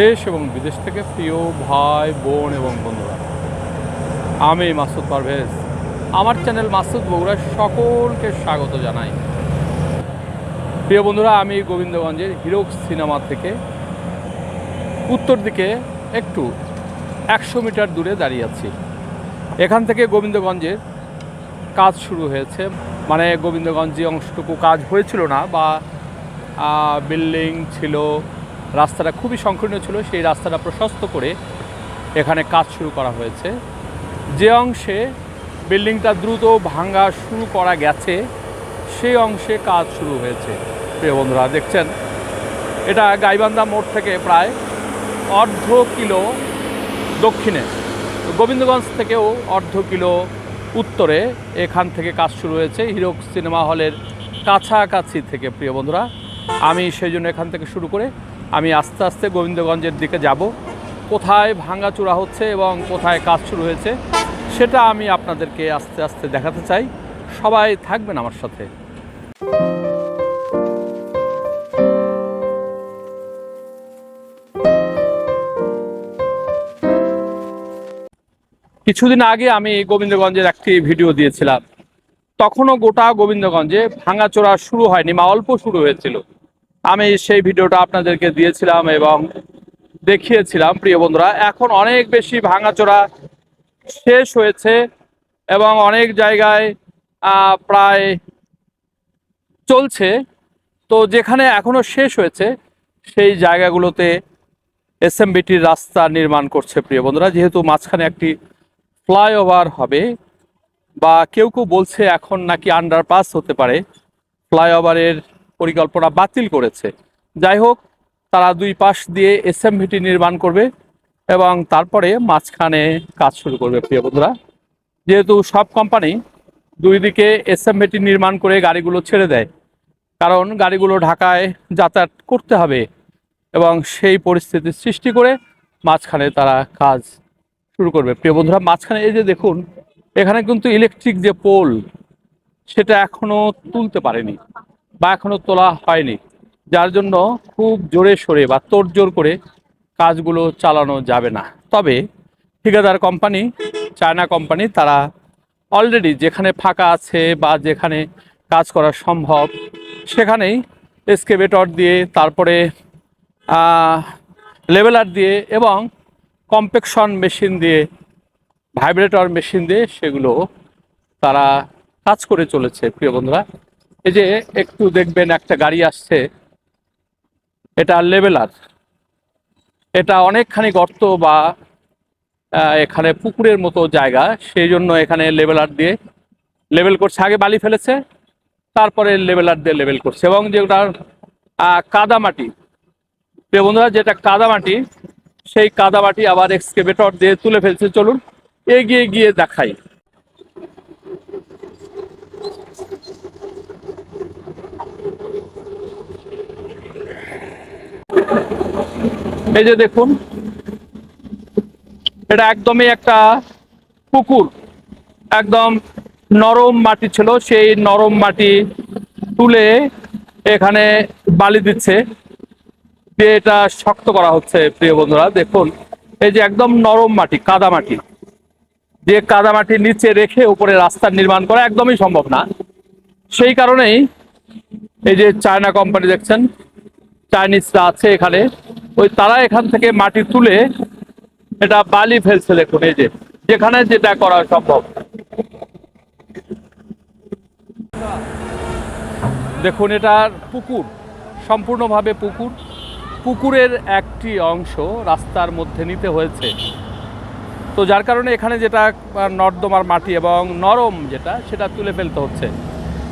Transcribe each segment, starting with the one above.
দেশ এবং বিদেশ থেকে প্রিয় ভাই, বোন এবং বন্ধুরা। আমি মাসুদ পারভেজ। আমার চ্যানেল মাসুদ বগুড়া সকলকে স্বাগত জানাই। প্রিয় বন্ধুরা, আমি গোবিন্দগঞ্জের হিরোক সিনেমা থেকে উত্তর দিকে একটু একশো মিটার দূরে দাঁড়িয়ে আছি। এখান থেকে গোবিন্দগঞ্জের কাজ শুরু হয়েছে। মানে গোবিন্দগঞ্জ যে অংশটুকু কাজ হয়েছিল না বা বিল্ডিং ছিল রাস্তাটা খুবই সংকীর্ণ ছিল, সেই রাস্তাটা প্রশস্ত করে এখানে কাজ শুরু করা হয়েছে। যে অংশে বিল্ডিংটা দ্রুত ভাঙা শুরু করা গেছে, সেই অংশে কাজ শুরু হয়েছে। প্রিয় বন্ধুরা, দেখছেন? এটা গাইবান্ধা মোড় থেকে প্রায় অর্ধ কিলো দক্ষিণে। গোবিন্দগঞ্জ থেকেও অর্ধ কিলো উত্তরে এখান থেকে কাজ শুরু হয়েছে, হিরোক সিনেমা হলের কাছাকাছি থেকে, প্রিয় বন্ধুরা। আমি সেই জন্য এখান থেকে শুরু করে আমি আস্তে আস্তে গোবিন্দগঞ্জের দিকে যাব। কোথায় ভাঙাচোরা হচ্ছে এবং কোথায় কাজ শুরু হয়েছে, সেটা আমি আপনাদেরকে আস্তে আস্তে দেখাতে চাই। সবাই থাকবেন আমার সাথে। কিছুদিন আগে আমি গোবিন্দগঞ্জের একটি ভিডিও দিয়েছিলাম। তখনও গোটা গোবিন্দগঞ্জে ভাঙাচোরা শুরু হয়নি বা অল্প শুরু হয়েছিল। আমি সেই ভিডিওটা আপনাদেরকে দিয়েছিলাম এবং দেখিয়েছিলাম, প্রিয় বন্ধুরা। এখন অনেক বেশি ভাঙাচোরা শেষ হয়েছে এবং অনেক জায়গায় প্রায় চলছে। তো যেখানে এখনও শেষ হয়েছে, সেই জায়গাগুলোতে এসএমবিটির রাস্তা নির্মাণ করছে, প্রিয় বন্ধুরা। যেহেতু মাঝখানে একটি ফ্লাইওভার হবে, বা কেউ কেউ বলছে এখন নাকি আন্ডারপাস হতে পারে। ফ্লাইওভারের পরিকল্পনা বাতিল করেছে। যাই হোক, তারা দুই পাশ দিয়ে এসএমভিটি নির্মাণ করবে এবং তারপরে মাঝখানে কাজ শুরু করবে, প্রিয় বন্ধুরা। যেহেতু সব কোম্পানি দুই দিকে এসএমভিটি নির্মাণ করে গাড়িগুলো ছেড়ে দেয়, কারণ গাড়িগুলো ঢাকায় যাতায়াত করতে হবে এবং সেই পরিস্থিতির সৃষ্টি করে মাঝখানে তারা কাজ শুরু করবে। প্রিয় বন্ধুরা, মাঝখানে এই যে দেখুন, এখানে কিন্তু ইলেকট্রিক যে পোল সেটা এখনও তুলতে পারেনি। বা এখনও তোলা হয়নি। যার জন্য খুব জোরে সরে বা তোড়জোড় করে কাজগুলো চালানো যাবে না। তবে ঠিকাদার কোম্পানি, চায়না কোম্পানি, তারা অলরেডি যেখানে ফাঁকা আছে বা যেখানে কাজ করা সম্ভব, সেখানেই এসকেভেটর দিয়ে, তারপরে লেভেলার দিয়ে এবং কম্পেকশন মেশিন দিয়ে ভাইব্রেটর মেশিন দিয়ে সেগুলো তারা কাজ করে চলেছে, প্রিয় বন্ধুরা। এই যে একটু দেখবেন একটা গাড়ি আসছে, এটা লেবেলার এটা অনেকখানি গর্ত বা এখানে পুকুরের মতো জায়গা, সেই জন্য এখানে লেবেলার দিয়ে লেবেল করছে। আগে বালি ফেলেছে, তারপরে লেবেলার দিয়ে লেবেল করছে। এবং যেটা কাদামাটি বন্ধুরা, যেটা কাদামাটি, সেই কাদামাটি আবার এক্সকেভেটর দিয়ে তুলে ফেলছে। চলুন, এগিয়ে গিয়ে দেখাই। এই যে দেখুন, এটা একদমই একটা পুকুর, একদম নরম মাটি ছিল, সেই নরম মাটি তুলে এখানে বালি দিচ্ছে, দিয়ে এটা শক্ত করা হচ্ছে, প্রিয় বন্ধুরা, দেখুন, এই যে একদম নরম মাটি, কাদা মাটি যে কাদা মাটি নিচে রেখে উপরে রাস্তা নির্মাণ করা একদমই সম্ভব না। সেই কারণেই এই যে চায়না কোম্পানি দেখছেন চাইনিজরা আছে এখানে ওই তারা এখান থেকে মাটি তুলে এটা বালি ফেলছে দেখুন, এই যে, যেখানে যেটা করা সম্ভব। দেখুন এটার পুকুর, সম্পূর্ণভাবে পুকুর। পুকুরের একটি অংশ রাস্তার মধ্যে নিতে হয়েছে। তো যার কারণে এখানে যেটা নর্দমার মাটি এবং নরম যেটা, সেটা তুলে ফেলতে হচ্ছে।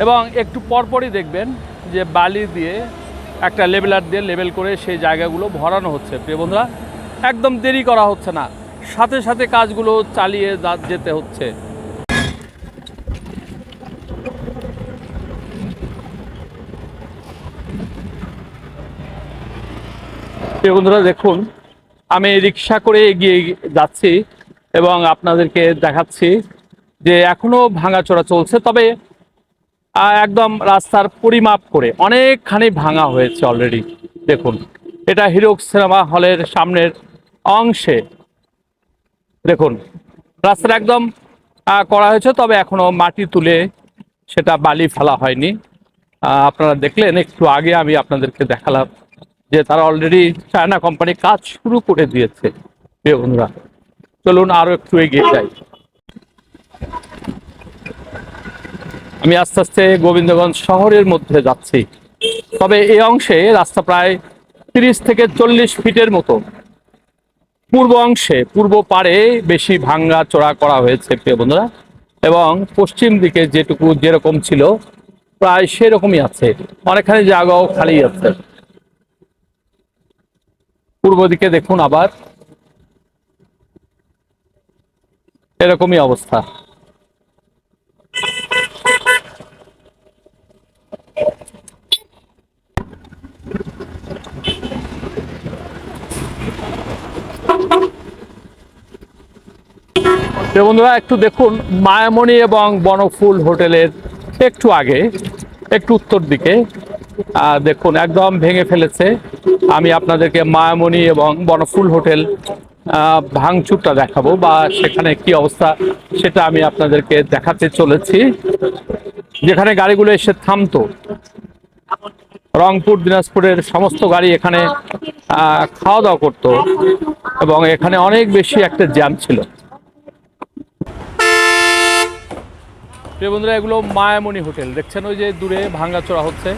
এবং একটু পরপরই দেখবেন যে বালি দিয়ে একটা লেবেলার দিয়ে লেবেল করে সেই জায়গাগুলো ভরানো হচ্ছে। প্রিয় বন্ধুরা, একদম দেরি করা হচ্ছে না। সাথে সাথে কাজগুলো চালিয়ে যেতে হচ্ছে। প্রিয় বন্ধুরা, দেখুন, আমি রিক্সা করে এগিয়ে যাচ্ছি এবং আপনাদেরকে দেখাচ্ছি যে এখনও ভাঙাচোরা চলছে। তবে একদম রাস্তার পরিমাপ করে অনেকখানি ভাঙা হয়েছে অলরেডি দেখুন, এটা হিরোক সিনেমা হলের সামনের অংশে। দেখুন, রাস্তাটা একদম করা হয়েছে, তবে এখনও মাটি তুলে সেটা বালি ফেলা হয়নি। আপনারা দেখলেন, একটু আগে আমি আপনাদেরকে দেখালাম যে তারা অলরেডি চায়না কোম্পানি কাজ শুরু করে দিয়েছে বন্ধুরা চলুন আরও একটু এগিয়ে যাই। আমি আস্তে আস্তে গোবিন্দগঞ্জ শহরের মধ্যে যাচ্ছি। তবে এই অংশে রাস্তা প্রায় তিরিশ থেকে চল্লিশ ফিটের মতো। পূর্ব অংশে, পূর্ব পারে বেশি ভাঙ্গা চড়া করা হয়েছে, প্রিয় বন্ধুরা। এবং পশ্চিম দিকে যেটুকু যেরকম ছিল, প্রায় সেরকমই আছে। অনেকখানি জায়গাও খালি আছে। পূর্ব দিকে দেখুন আবার। এরকমই অবস্থা। প্রিয় বন্ধুরা, একটু দেখুন মায়ামণি এবং বনফুল হোটেলের একটু আগে, একটু উত্তর দিকে। দেখুন, একদম ভেঙে ফেলেছে। আমি আপনাদেরকে মায়ামণি এবং বনফুল হোটেল ভাঙচুরটা দেখাবো বা সেখানে কি অবস্থা সেটা আমি আপনাদেরকে দেখাতে চলেছি। যেখানে গাড়িগুলো এসে থামতো, রংপুর, দিনাজপুরের সমস্ত গাড়ি এখানে খাওয়া দাওয়া করতো এবং এখানে অনেক বেশি একটা জ্যাম ছিল। প্রিয় বন্ধুরা, এগুলো মায়ামণি হোটেল। দেখছেন ওই যে দূরে ভাঙ্গাচোরা হচ্ছে,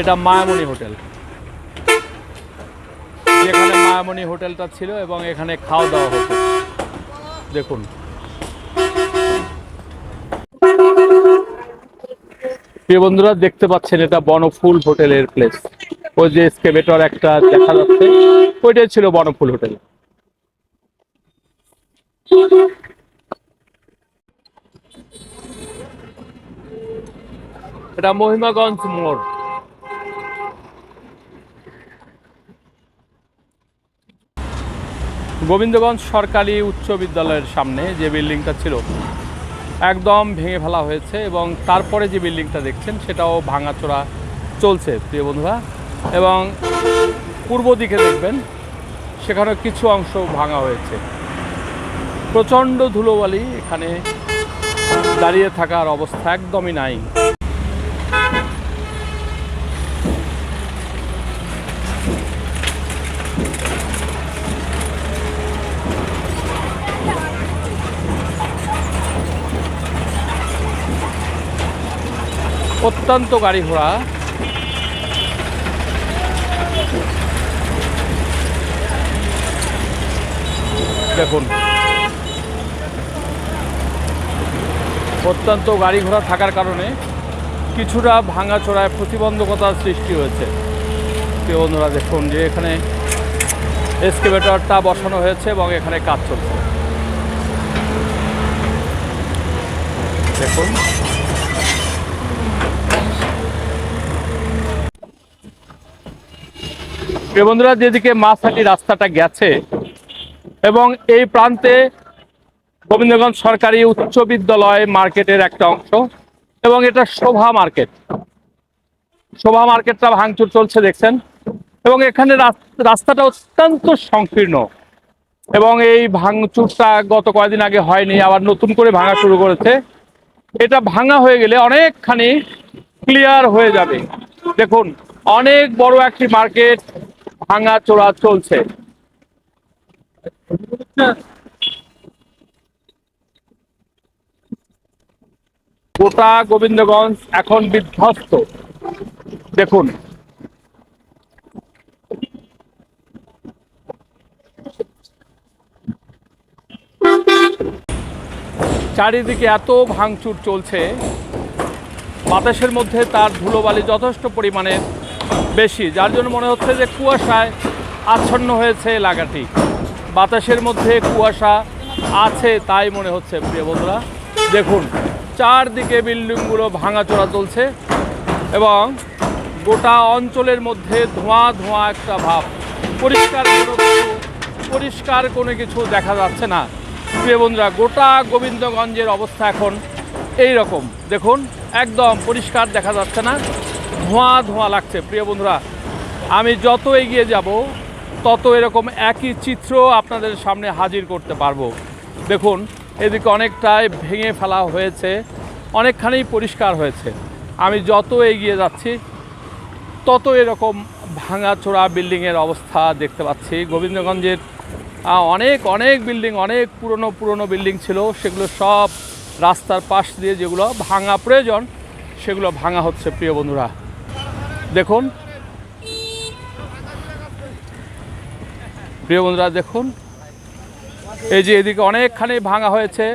এটা মায়ামণি হোটেল। যেখানে মায়ামণি হোটেলটা ছিল এবং এখানে খাওয়া দাওয়া হতো দেখুন। প্রিয় বন্ধুরা, দেখতে পাচ্ছেন এটা বনফুল হোটেলের প্লেস ওই যে স্কেবেটর একটা দেখা যাচ্ছে, ওইটাই ছিল বনফুল হোটেল। এটা মহিমাগঞ্জ মোড়। গোবিন্দগঞ্জ সরকারি উচ্চ বিদ্যালয়ের সামনে যে বিল্ডিংটা ছিল, একদম ভেঙে ফেলা হয়েছে এবং তারপরে যে বিল্ডিংটা দেখছেন সেটাও ভাঙাচোরা চলছে, প্রিয় বন্ধুরা। এবং পূর্ব দিকে দেখবেন সেখানে কিছু অংশ ভাঙা হয়েছে। প্রচণ্ড ধুলোবালি এখানে দাঁড়িয়ে থাকার অবস্থা একদমই নাই। অত্যন্ত গাড়ি ঘোড়া। দেখুন। অত্যন্ত গাড়ি ঘোড়া থাকার কারণে কিছুটা ভাঙাচোরায় প্রতিবন্ধকতার সৃষ্টি হয়েছে। প্রিয় বন্ধুরা, দেখুন যে এখানে এসকেভেটরটা বসানো হয়েছে এবং এখানে কাজ চলছে। দেখুন। বন্ধুরা, যেদিকে মাছহাটি রাস্তাটা গেছে এবং এই প্রান্তে গোবিন্দগঞ্জ সরকারি উচ্চ বিদ্যালয় মার্কেটের একটা অংশ এবং এটা শোভা মার্কেট। শোভা মার্কেটটা ভাঙচুর চলছে, দেখছেন? এবং এখানে রাস- রাস্তাটা অত্যন্ত সংকীর্ণ এবং এই ভাঙচুরটা গত কয়েকদিন আগে হয়নি, আবার নতুন করে ভাঙা শুরু করেছে। এটা ভাঙা হয়ে গেলে অনেকখানি ক্লিয়ার হয়ে যাবে। দেখুন, অনেক বড় একটি মার্কেট ভাঙা চোরা চলছে। গোটা গোবিন্দগঞ্জ এখন বিধ্বস্ত। দেখুন। চারিদিকে এত ভাঙচুর চলছে। বাতাসের মধ্যে তার ধুলোবালি যথেষ্ট পরিমাণে বেশি, যার জন্য মনে হচ্ছে যে কুয়াশায় আচ্ছন্ন হয়েছে এলাকাটি। বাতাসের মধ্যে কুয়াশা আছে তাই মনে হচ্ছে, প্রিয় বন্ধুরা। দেখুন, চারদিকে বিল্ডিংগুলো ভাঙাচোরা চলছে এবং গোটা অঞ্চলের মধ্যে ধোঁয়া ধোঁয়া একটা ভাব। পরিষ্কার পরিষ্কার কোনো কিছু দেখা যাচ্ছে না। প্রিয় বন্ধুরা, গোটা গোবিন্দগঞ্জের অবস্থা এখন এই রকম দেখুন, একদম পরিষ্কার দেখা যাচ্ছে না। ধোঁয়া ধোঁয়া লাগছে। প্রিয় বন্ধুরা, আমি যত এগিয়ে যাব, তত এরকম একই চিত্র আপনাদের সামনে হাজির করতে পারব। দেখুন, এদিকে অনেকটাই ভেঙে ফেলা হয়েছে, অনেকখানি পরিষ্কার হয়েছে। আমি যত এগিয়ে যাচ্ছি, তত এরকম ভাঙাচোরা বিল্ডিংয়ের অবস্থা দেখতে পাচ্ছি। গোবিন্দগঞ্জের অনেক অনেক বিল্ডিং, অনেক পুরনো পুরনো বিল্ডিং ছিল। সেগুলো সব রাস্তার পাশ দিয়ে যেগুলো ভাঙা প্রয়োজন, সেগুলো ভাঙা হচ্ছে, প্রিয় বন্ধুরা। দেখুন। প্রিয় বন্ধুরা, দেখুন। এই যে এদিকে অনেকখানি ভাঙা হয়েছে।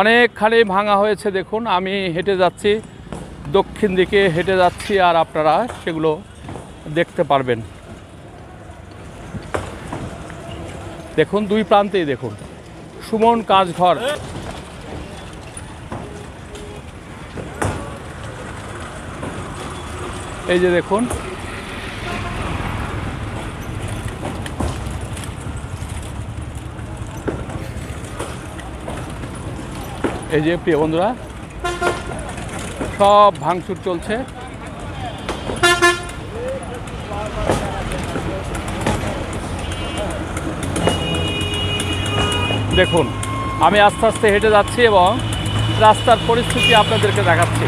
অনেকখানি ভাঙা হয়েছে, দেখুন। আমি হেঁটে যাচ্ছি, দক্ষিণ দিকে হেঁটে যাচ্ছি, আর আপনারা সেগুলো দেখতে পারবেন। দেখুন, দুই প্রান্তেই দেখুন। সুমন কাঁচঘর এই যে দেখুন। এই যে প্রিয় বন্ধুরা, সব ভাঙচুর চলছে। দেখুন, আমি আস্তে আস্তে হেঁটে যাচ্ছি এবং রাস্তার পরিস্থিতি আপনাদেরকে দেখাচ্ছি।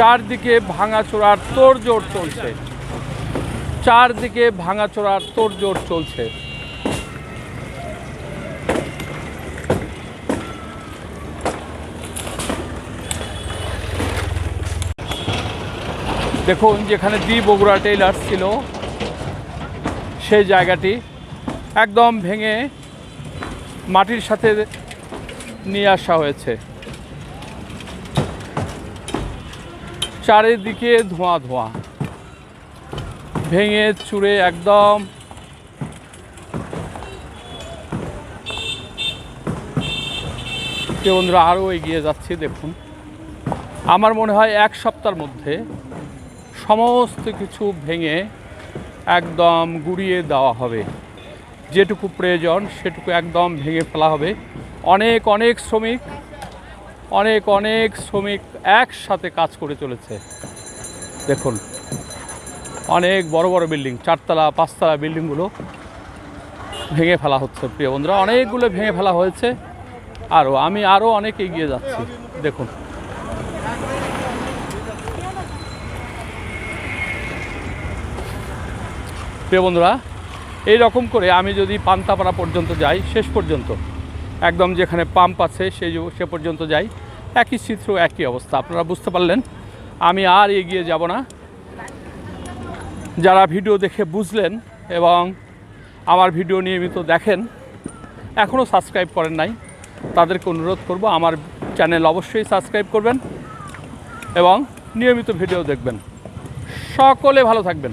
চারদিকে ভাঙাচোরার তোড়জোড় চলছে। চারদিকে ভাঙাচোরার তোড়জোড় চলছে। দেখুন যেখানে দি বগুড়া টেইলার্স ছিল, সেই জায়গাটি একদম ভেঙে মাটির সাথে নিয়ে আসা হয়েছে। চারিদিকে ধোঁয়া ধোঁয়া। ভেঙে চুরে একদম। বন্ধুরা, আরও এগিয়ে যাচ্ছি, দেখুন। আমার মনে হয় এক সপ্তাহের মধ্যে সমস্ত কিছু ভেঙে একদম গুড়িয়ে দেওয়া হবে। যেটুকু প্রয়োজন, সেটুকু একদম ভেঙে ফেলা হবে। অনেক অনেক শ্রমিক অনেক অনেক শ্রমিক একসাথে কাজ করে চলেছে। দেখুন, অনেক বড় বড় বিল্ডিং, চারতলা, পাঁচতলা বিল্ডিংগুলো ভেঙে ফেলা হচ্ছে, প্রিয় বন্ধুরা। অনেকগুলো ভেঙে ফেলা হয়েছে। আরও আমি আরও অনেক এগিয়ে যাচ্ছি। দেখুন। প্রিয় বন্ধুরা এই রকম করে আমি যদি পান্তাপাড়া পর্যন্ত যাই, শেষ পর্যন্ত একদম যেখানে পাম্প আছে, সেই সে পর্যন্ত যাই। একই চিত্র, একই অবস্থা। আপনারা বুঝতে পারলেন। আমি আর এগিয়ে যাব না। যারা ভিডিও দেখে বুঝলেন এবং আমার ভিডিও নিয়মিত দেখেন এখনও সাবস্ক্রাইব করেন নাই, তাদেরকে অনুরোধ করব, আমার চ্যানেল অবশ্যই সাবস্ক্রাইব করবেন এবং নিয়মিত ভিডিও দেখবেন। সকলে ভালো থাকবেন।